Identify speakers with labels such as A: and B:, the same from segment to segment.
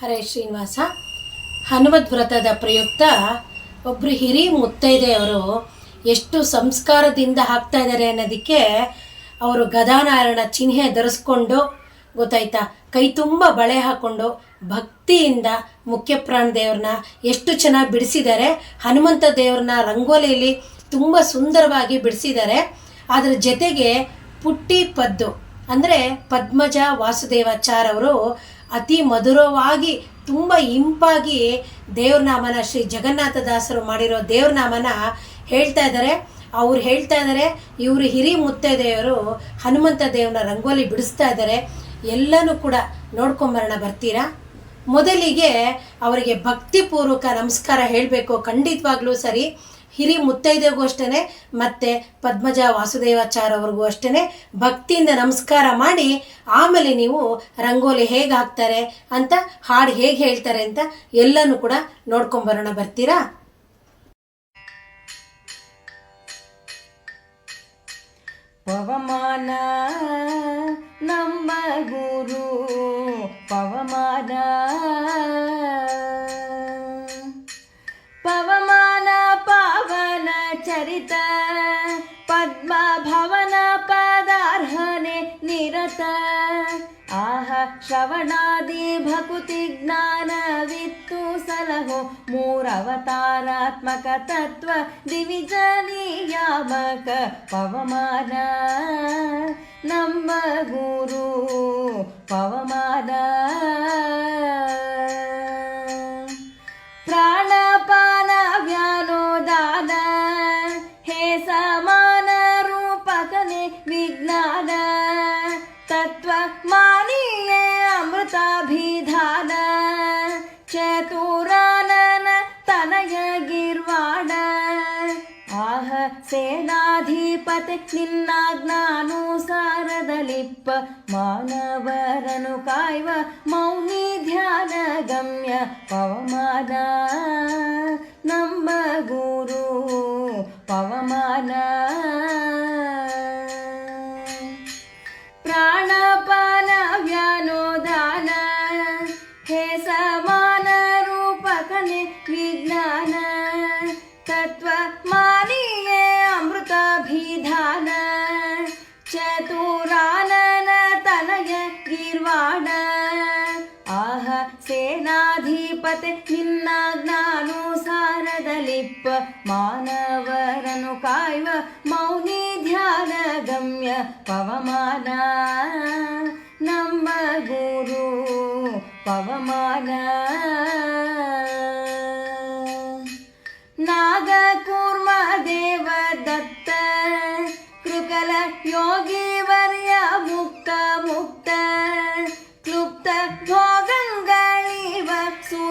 A: ಹರೇ ಶ್ರೀನಿವಾಸ. ಹನುಮದ್ ವ್ರತದ ಪ್ರಯುಕ್ತ ಒಬ್ಬರು ಹಿರಿ ಮುತ್ತೈದೆಯವರು ಎಷ್ಟು ಸಂಸ್ಕಾರದಿಂದ ಹಾಕ್ತಾ ಇದ್ದಾರೆ ಅನ್ನೋದಕ್ಕೆ ಅವರು ಗದಾನಾರಾಯಣ ಚಿಹ್ನೆ ಧರಿಸ್ಕೊಂಡು ಗೊತ್ತಾಯ್ತಾ? ಕೈ ತುಂಬ ಬಳೆ ಹಾಕ್ಕೊಂಡು ಭಕ್ತಿಯಿಂದ ಮುಖ್ಯ ಪ್ರಾಣ ದೇವ್ರನ್ನ ಎಷ್ಟು ಚೆನ್ನಾಗಿ ಬಿಡಿಸಿದ್ದಾರೆ. ಹನುಮಂತ ದೇವ್ರನ್ನ ರಂಗೋಲಿಯಲ್ಲಿ ತುಂಬ ಸುಂದರವಾಗಿ ಬಿಡಿಸಿದ್ದಾರೆ. ಅದರ ಜೊತೆಗೆ ಪುಟ್ಟಿ ಪದ್ದು ಅಂದರೆ ಪದ್ಮಜ ವಾಸುದೇವಾಚಾರ್ ಅವರು ಅತಿ ಮಧುರವಾಗಿ, ತುಂಬ ಇಂಪಾಗಿ ದೇವ್ರನಾಮನ ಶ್ರೀ ಜಗನ್ನಾಥ ದಾಸರು ಮಾಡಿರೋ ದೇವ್ರನಾಮನ ಹೇಳ್ತಾ ಇದ್ದಾರೆ. ಅವ್ರು ಹೇಳ್ತಾ ಇದ್ದಾರೆ, ಇವರು ಹಿರಿ ಮುತ್ತೈದೆಯವರು ಹನುಮಂತ ದೇವನ ರಂಗೋಲಿ ಬಿಡಿಸ್ತಾ ಇದ್ದಾರೆ. ಎಲ್ಲನೂ ಕೂಡ ನೋಡ್ಕೊಂಬರೋಣ, ಬರ್ತೀರಾ? ಮೊದಲಿಗೆ ಅವರಿಗೆ ಭಕ್ತಿಪೂರ್ವಕ ನಮಸ್ಕಾರ ಹೇಳಬೇಕು. ಖಂಡಿತವಾಗ್ಲೂ ಸರಿ. ಹಿರಿ ಮುತ್ತೈದೆಗೂ ಅಷ್ಟೇ ಮತ್ತು ಪದ್ಮಜ ವಾಸುದೇವಾಚಾರ್ಯ ಅವ್ರಿಗೂ ಅಷ್ಟೇ ಭಕ್ತಿಯಿಂದ ನಮಸ್ಕಾರ ಮಾಡಿ, ಆಮೇಲೆ ನೀವು ರಂಗೋಲಿ ಹೇಗೆ ಹಾಕ್ತಾರೆ ಅಂತ, ಹಾಡು ಹೇಗೆ ಹೇಳ್ತಾರೆ ಅಂತ ಎಲ್ಲನೂ ಕೂಡ ನೋಡ್ಕೊಂಬರೋಣ, ಬರ್ತೀರಾ?
B: ಪವಮಾನ ನಮ್ಮ ಗುರು, ಪವಮಾನ ಚರಿತ ಪದ್ಮ ಭವನ ಪದಾರ್ಹನೆ ನಿರತ ಆಹ ಶ್ರವಣಾದಿ ಭಕುತಿ ಜ್ಞಾನವಿತ್ತು ಸಲಹೋ ಮೂರವತಾರಾತ್ಮಕ ತತ್ವ ದಿವಿಜ ನಿಯಾಮಕ ಪವಮಾನ ನಮ್ಮ ಗುರು ಪವಮಾನ ಸೇನಾಧಿಪತಿ ನಿನ್ನಾಜ್ಞಾನುಸಾರದಲಿಪ್ಪ ಮಾನವರನು ಕಾಯ್ವ ಮೌನಿ ಧ್ಯಾನ ಗಮ್ಯ ಪವಮಾನ. ನಮ್ಮ ಗುರು ಪವಮಾನ. ಗೀರ್ವಾಣ ಆಹ ಸೇನಾಧಿಪತಿ ನಿನ್ನಾಜ್ಞಾನುಸಾರದಲಿಪ್ಪ ಮಾನವರನು ಕಾಯ್ವ ಮೌನಿ ಧ್ಯಾನ ಗಮ್ಯ ಪವಮಾನ ನಮ್ಮ ಗುರು ಪವಮಾನ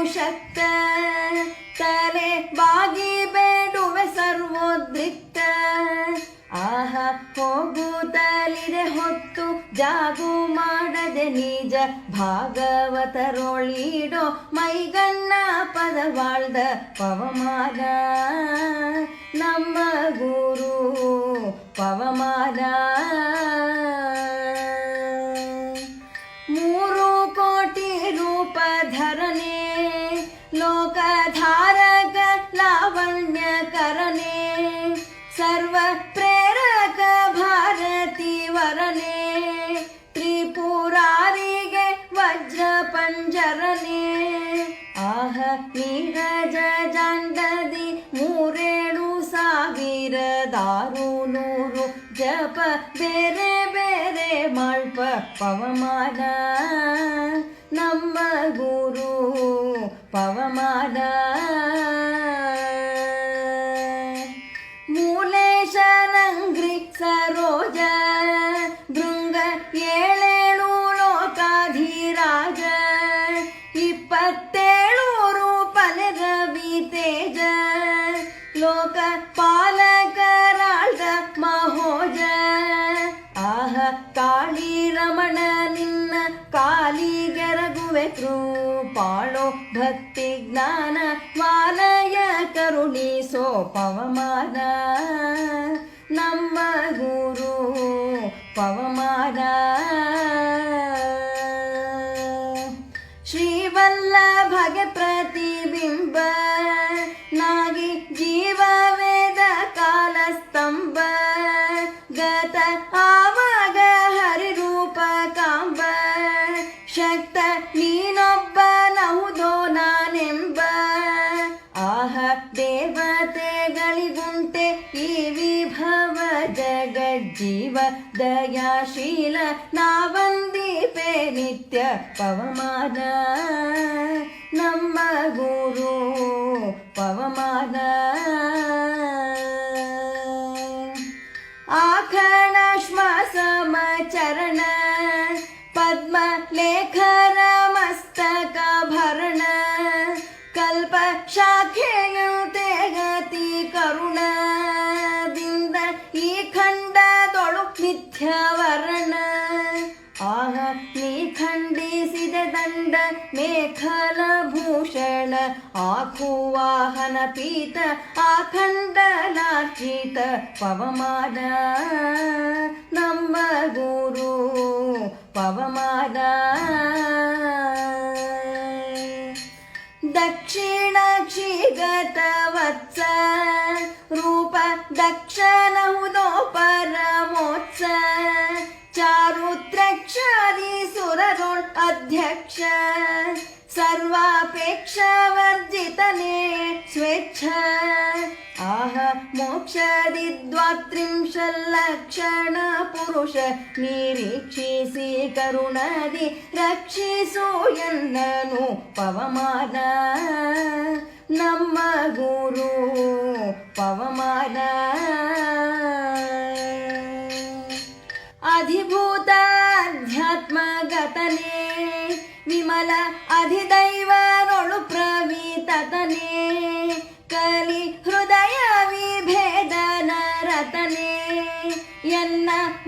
B: ಸುಶಕ್ತ ತಲೆ ಬಾಗಿ ಬೇಡುವೆ ಸರ್ವೋದ್ರಿಕ್ತ. ಆಹ ಹೋಗುತ್ತಲಿದೆ ಹೊತ್ತು ಜಾಗು ಮಾಡದೆ ನಿಜ ಭಾಗವತರೊಳಿಡೋ ಮೈಗಣ್ಣ ಪದವಾಳ್ದ ಪವಮಾನ. ನಮ್ಮ ಗುರು ಪವಮಾನ. ಲಾವಣ್ಯಕರನೆ ಸರ್ವ ಪ್ರೇರಕ ಭಾರತಿ ವರನೆ ತ್ರಿಪುರಾರಿಗೆ ವಜ್ರ ಪಂಜರನೆ ಆಹ ನೀರಜ ಜಾಂಡದಿ ಮೂರೇಳು ಸಾವಿರ ದಾರು ನೂರು ಜಪ ಬೇರೆ ಬೇರೆ ಮಾಳ್ಪ ಪವಮಾನ ನಮ್ಮ ಗುರು ಪವಮಾನ ಕಾಳಿ ರಮಣ ನಿನ್ನ ಕಾಲಿಗೆರಗುವೆ ಕೃಪಾಳೋ ಭಕ್ತಿ ಜ್ಞಾನ ವಾಲಯ ಕರುಣಿಸೋ ಪವಮಾನ ನಮ್ಮ ಗುರು ಪವಮಾನ. ನಿತ್ಯ ಪವಮಾನ ನಮ್ಮ ಗುರು ಪವಮಾನ ಆಖಣ ಶ್ವಾಸಮ ಚರಣ मेखलभूषण आखुवाहन पीत आखण्डलार्चित पवमाद नम्बदूरु पवमाद। दक्षिणचिगतवत्स रूप दक्षणहुदोपरमोत्स ದಕ್ಷಿಣಕ್ಷಿಗತ ವತ್ಸ ರೂಪ ದಕ್ಷನಹುದೋ ಪರಮೋತ್ಸ ಚಾರುತ್ರಕ್ಷಾದಿ ಸುರದೊಳ್ ಅಧ್ಯಕ್ಷ ಸರ್ವಾಪೇಕ್ಷ ವರ್ಜಿತನೇ ಸ್ವೇಚ್ಛ ಆಹ ಮೋಕ್ಷದಿ ದ್ವಾತ್ರಿಂಶಲ್ಲಕ್ಷಣ ಪುರುಷ ನಿರೀಕ್ಷಿಸಿ ಕರುಣದಿ ರಕ್ಷಿಸು ಎನ್ನನು ಪವಮಾನ ನಮ್ಮ ಗುರು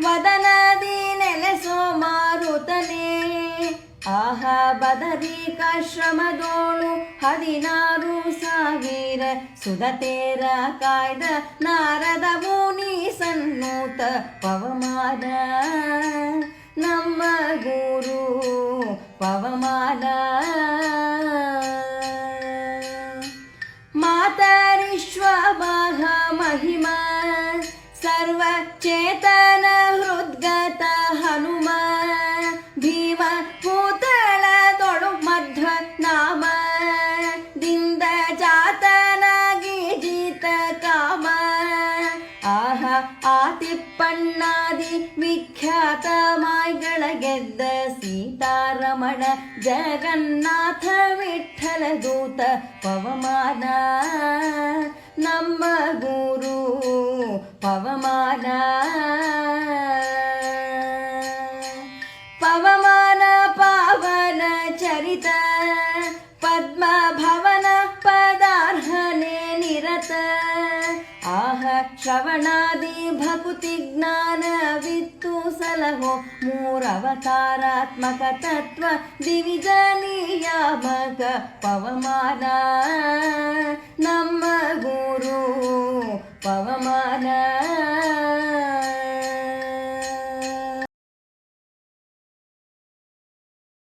B: ವದನದಿ ನೆಲೆಸೋ ಮಾರುತನೇ. ಆಹ ಬದರಿಕಾಶ್ರಮದೋಳು ಹದಿನಾರು ಸಾವಿರ. ಸುಧತೇರ ಕಾಯ್ದ ನಾರದ ಮುನಿ ಸನ್ನೂತ ಪವಮಾದ. ನಮ್ಮ ಗುರು ಪವಮಾನ ಸರ್ವ ಚೇತನ ಹೃದ್ಗತ ಹನುಮ, ಭೀಮ ಭೂತಳದೊಳು ಮಧ್ವ ನಾಮ. ದಿಂದ ಜಾತನಾಗಿ ಜೀತ ಕಾಮ. ಆಹ ಆತಿಪ್ಪಣ್ಣಾದಿ ವಿಖ್ಯಾತ ಮಾಯ್ಗಳ ಗೆದ್ದ ಸೀತಾರಮಣ, ಜಗನ್ನಾಥ ವಿಠಲ ದೂತ ಪವಮಾನ. ನಮ್ಮ ಗುರು ಪವಮಾನ ಪವಮಾನ ಪಾವನ ಚರಿತ ಪದ್ಮ ಭವನ ಪದಾರ್ಹನೆ ನಿರತ ಆಹ ಶ್ರವಣಾದಿ ಭಕುತಿ ಜ್ಞಾನವಿತ್ತು ಸಲಹೋ ಮೂರವತಾರಾತ್ಮಕ ತತ್ವ ದಿವಿಜ ನಿಯಾಮಕ ಪವಮಾನ ನಮ್ಮ ಗುರು ಪವಮಾನ